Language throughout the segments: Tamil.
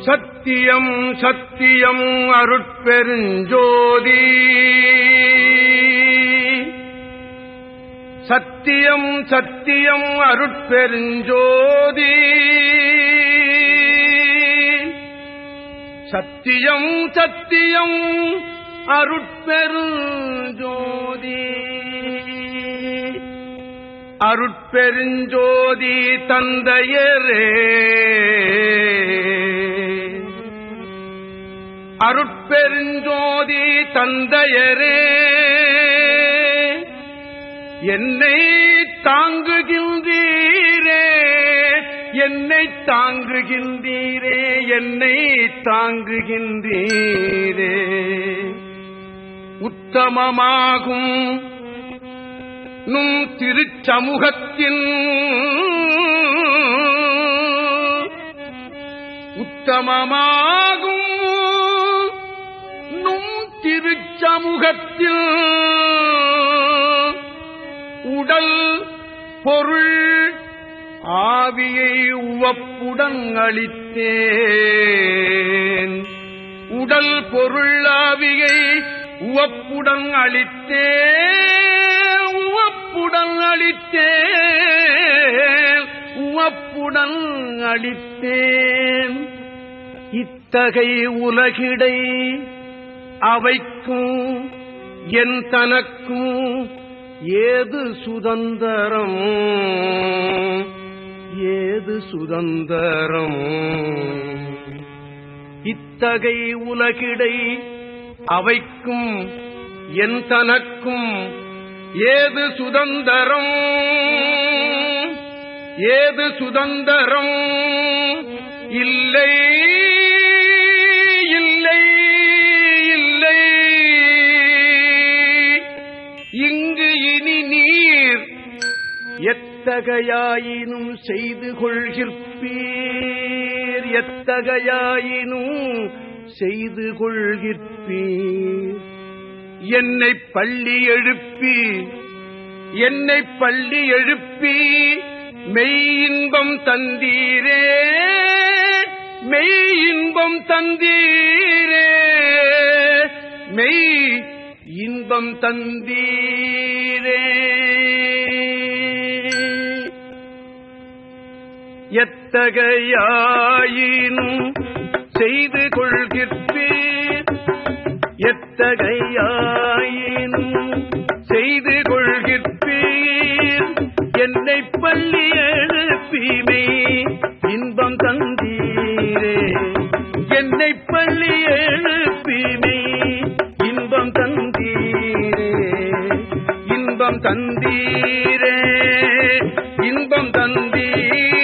சத்தியம் சத்தியம் அருட்பெருஞ்சோதி. சத்தியம் சத்தியம் அருட்பெருஞ்சோதி. சத்தியம் சத்தியம் அருட்பெருஞ்சோதி. அருட்பெருஞ்சோதி தந்தையரே. அருட்பெருஞ்சோதி தந்தையரே என்னை தாங்குகின்றீரே என்னை தாங்குகின்றீரே என்னை தாங்குகின்றீரே. உத்தமமாகும் நும் திருச்சமூகத்தின் உத்தமமாக திருச்சமூகத்தில் உடல் பொருள் ஆவியை உவப்புடன் அளித்தேன் உடல் பொருள் ஆவியை உவப்புடன் அளித்தேன் உவப்புடன் அளித்தேன் உவப்புடன் அளித்தேன் இத்தகை உலகிடை அவைக்கும் என் தனக்கும் ஏது சுதந்திரம்? ஏது சுதந்திரம்? இத்தகை உலகிடை அவைக்கும் என் தனக்கும் ஏது சுதந்திரம்? ஏது சுதந்திரம்? இல்லை இல்லை எத்தகையாயினும் செய்து கொள்கிற்பீர் எத்தகையாயினும் செய்து கொள்கிற்பீர் என்னை பள்ளி எழுப்பி என்னை பள்ளி எழுப்பி மெய் இன்பம் தந்தீரே மெய் இன்பம் தந்தீரே மெய் இன்பம் தந்தீரே. எத்தகையாயினும் செய்து கொள்கிற்பீர் எத்தகையாயினும் செய்து கொள்கிற்பீர் என்னை பள்ளி எழுப்பிமை இன்பம் தந்தீரே. என்னை பள்ளி எழுப்பிமை இன்பம் தந்தீரே. இன்பம் தந்தீரே. இன்பம் தந்தீர்.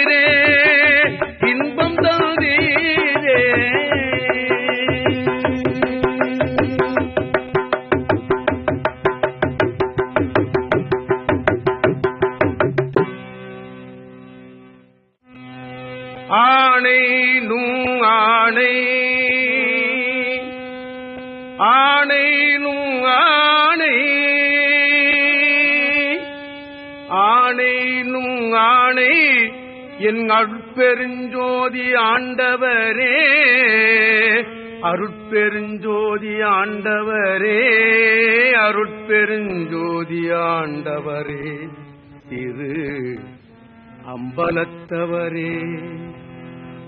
ஆணை ஆணை. ஆணை ஆணை. என் அருட்பெருஞ்சோதி ஆண்டவரே. அருட்பெருஞ்சோதி ஆண்டவரே. அருட்பெருஞ்சோதி ஆண்டவரே. திரு அம்பலத்தவரே.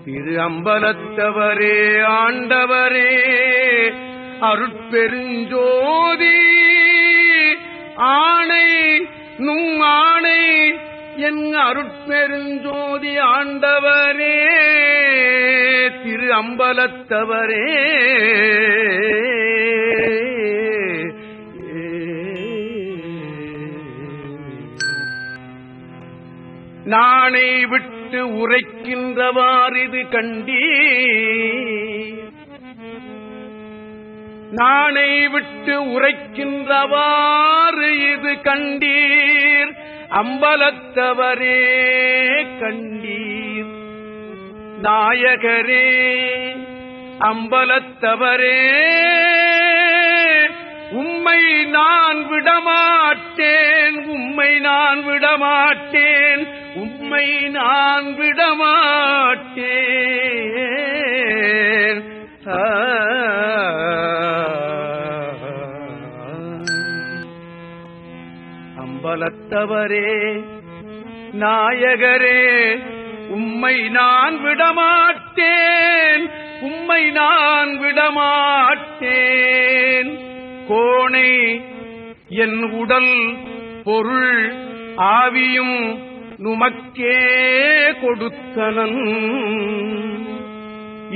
திரு அம்பலத்தவரே ஆண்டவரே. அருட்பெருஞ்சோதி. ஆணை நும் ஆணை என் அருட்பெருஞ்சோதி ஆண்டவரே திரு அம்பலத்தவரே. நானை விட்டு உரைக்கின்றவாறு இது கண்டீ நானை விட்டு உரைக்கின்றவாறு இது கண்டீர். அம்பலத்தவரே கண்டீர். நாயகரே அம்பலத்தவரே உம்மை நான் விடமாட்டேன் உம்மை நான் விடமாட்டேன் உம்மை நான் விடமாட்டேன். அம்பலத்தவரே நாயகரே உம்மை நான் விடமாட்டேன் உம்மை நான் விடமாட்டேன். கோணை என் உடல் பொருள் ஆவியும் நுமக்கே கொடுத்தனன்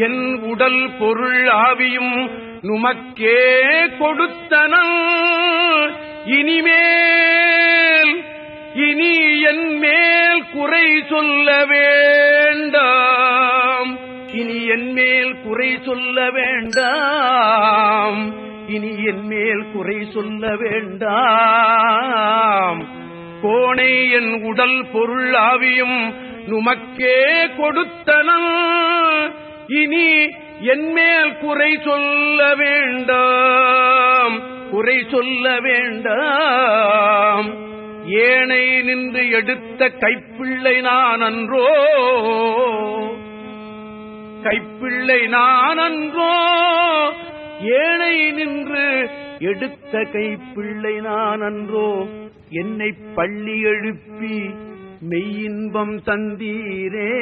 என் உடல் பொருள் ஆவியும் நுமக்கே கொடுத்தனன். இனிமேல் இனி என் மேல் குறை சொல்ல வேண்டாம். இனி என் மேல் குறை சொல்ல வேண்டாம். இனி என் மேல் குறை சொல்ல வேண்டாம். கோணை என் உடல் பொருள் ஆவியும் நுமக்கே கொடுத்தனம் இனி என் மேல் குறை சொல்ல வேண்டாம். குறை சொல்ல வேண்டாம். ஏனை நின்று எடுத்த கைப்பிள்ளை நான் அன்றோ. கைப்பிள்ளை நான் அன்றோ. ஏனை நின்று எடுத்த கைப்பிள்ளை நான் அன்றோ. என்னை பள்ளி எழுப்பி மெய்யின்பம் தந்தீரே.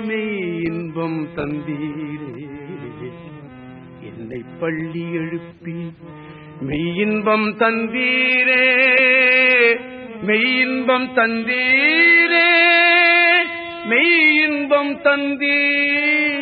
மெய்யின்பம் தந்தீரே. என்னை பள்ளி எழுப்பி மெய்யின்பம் தந்தீரே மெய்யின்பம் தந்தீரே மெய்யின்பம் தந்தீர்.